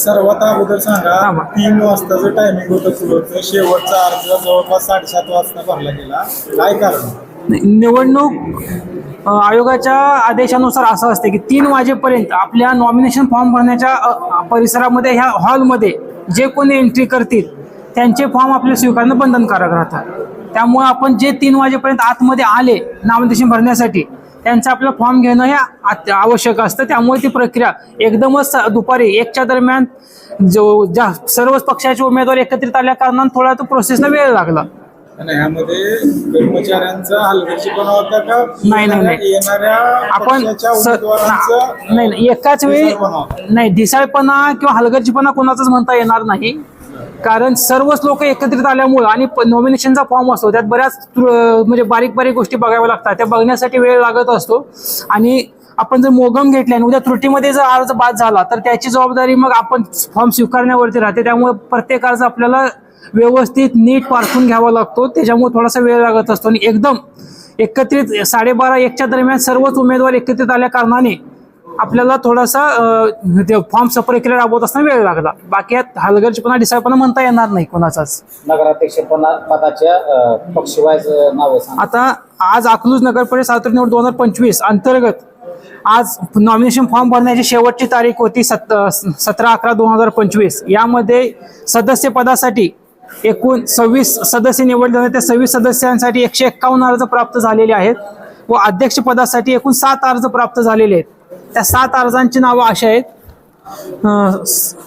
सर्वात अगोदर सांगा. तीन वाजताचं टायमिंग होतं शेवटचा अर्ज जवळपास साडेसात वाजता भरला गेला. काय कारण? निवडणूक आयोगाच्या आदेशानुसार असं असते की तीन वाजेपर्यंत आपल्या नॉमिनेशन फॉर्म भरण्याच्या परिसरामध्ये ह्या हॉलमध्ये जे कोणी एंट्री करतील त्यांचे फॉर्म आपले स्वीकारणं बंधनकारक राहतात. त्यामुळे आपण जे तीन वाजेपर्यंत आतमध्ये आले नामनिर्देशन भरण्यासाठी त्यांचं आपलं फॉर्म घेणं हे आवश्यक असतं. त्यामुळे ती प्रक्रिया एकदमच दुपारी एकच्या दरम्यान जो ज्या सर्वच पक्षाचे उमेदवार एकत्रित आल्या कारणानं थोडा तो प्रोसेसला वेळ लागला. ह्यामध्ये कर्मचाऱ्यांचा हलगर्जीपणा होता का? नाही, नाही. येणाऱ्या आपण नाही नाही. एकाच वेळी. नाही ढिसाळपणा किंवा हलगर्जीपणा कोणाचाच म्हणता येणार नाही. कारण सर्वच लोक एकत्रित आल्यामुळं आणि नॉमिनेशनचा फॉर्म असतो. त्यात बऱ्याच म्हणजे बारीक बारीक गोष्टी बघाव्या लागतात. त्या बघण्यासाठी वेळ लागत असतो. आणि आपण जर मोगम घेतले आणि उद्या त्रुटीमध्ये जर अर्ज बाद झाला तर त्याची जबाबदारी मग आपण फॉर्म स्वीकारण्यावरती राहते. त्यामुळे प्रत्येक अर्ज आपल्याला व्यवस्थित नीट पारखून घ्यावा लागतो. त्याच्यामुळे थोडासा वेळ लागत असतो. आणि एकदम एकत्रित साडेबारा एकच्या दरम्यान सर्वच उमेदवार एकत्रित आल्या कारणाने आपल्याला थोडासा ते फॉर्म प्रक्रिया राबवत असताना वेळ लागला. बाकी यात हलगर्जीपणा डिसायपणा म्हणता येणार नाही कोणाचाच. पदाच्या नावं आता आज अकलूज नगर परिषद सार्वत्रिक निवड दोन हजार पंचवीस अंतर्गत आज नॉमिनेशन फॉर्म भरण्याची शेवटची तारीख होती सत सतरा अकरा दोन हजार पंचवीस. यामध्ये सदस्य पदासाठी एकूण सव्वीस सदस्य निवडले त्या सव्वीस सदस्यांसाठी एकशे एक्कावन्न अर्ज प्राप्त झालेले आहेत. व अध्यक्षपदासाठी एकूण सात अर्ज प्राप्त झालेले आहेत. त्या सात अर्जांची नावं अशी आहेत.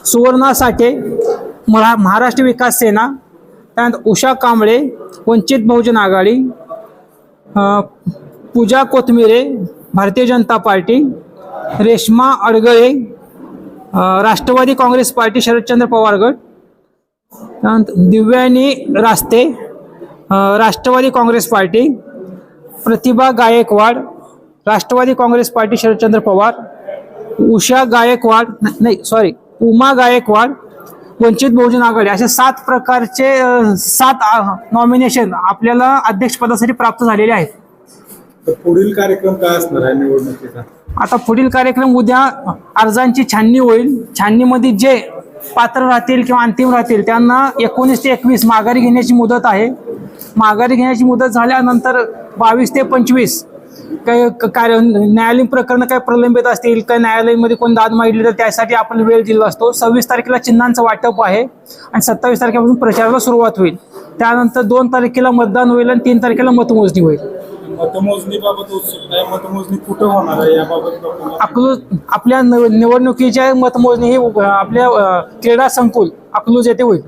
सुवर्णा साठे महा महाराष्ट्र विकास सेना त्यानंतर Usha Kamble Vanchit Bahujan Aghadi Pooja Kothmire Bharatiya Janata party Reshma Adagale Rashtrawadi Congress party Sharadchandra Pawar गट त्यानंतर Divyani Raste Rashtrawadi Congress party Pratibha Gaikwad Rashtrawadi Congress party Sharadchandra Pawar Usha Gaikwad नाही सॉरी उमा गायकवाड वंचित बहुजन आघाडी असे सात प्रकारचे सात नॉमिनेशन आपल्याला अध्यक्षपदासाठी प्राप्त झालेले आहेत. पुढील कार्यक्रम काय असणार आहे निवडणुकीचा? आता पुढील कार्यक्रम उद्या अर्जांची छाननी होईल. छाननीमध्ये जे पात्र राहतील किंवा अंतिम राहतील त्यांना एकोणीस ते एकवीस माघारी घेण्याची मुदत आहे. माघारी घेण्याची मुदत झाल्यानंतर बावीस ते पंचवीस काही कार्य न्यायालयीन प्रकरणं काही प्रलंबित असतील काही न्यायालयामध्ये कोण दाद मागितली तर त्यासाठी आपण वेळ दिला असतो. सव्वीस तारखेला चिन्हांचं वाटप आहे आणि सत्तावीस तारखेपासून प्रचाराला सुरुवात होईल. त्यानंतर दोन तारखेला मतदान होईल आणि तीन तारखेला मतमोजणी होईल. मतमोजणीबाबत उत्सुकता आहे. मतमोजणी कुठं होणार आहे याबाबत लोकांना अकलूज आपल्या निव- निवडणुकीच्या मतमोजणी ही आपल्या क्रीडा संकुल अकलूज येथे होईल.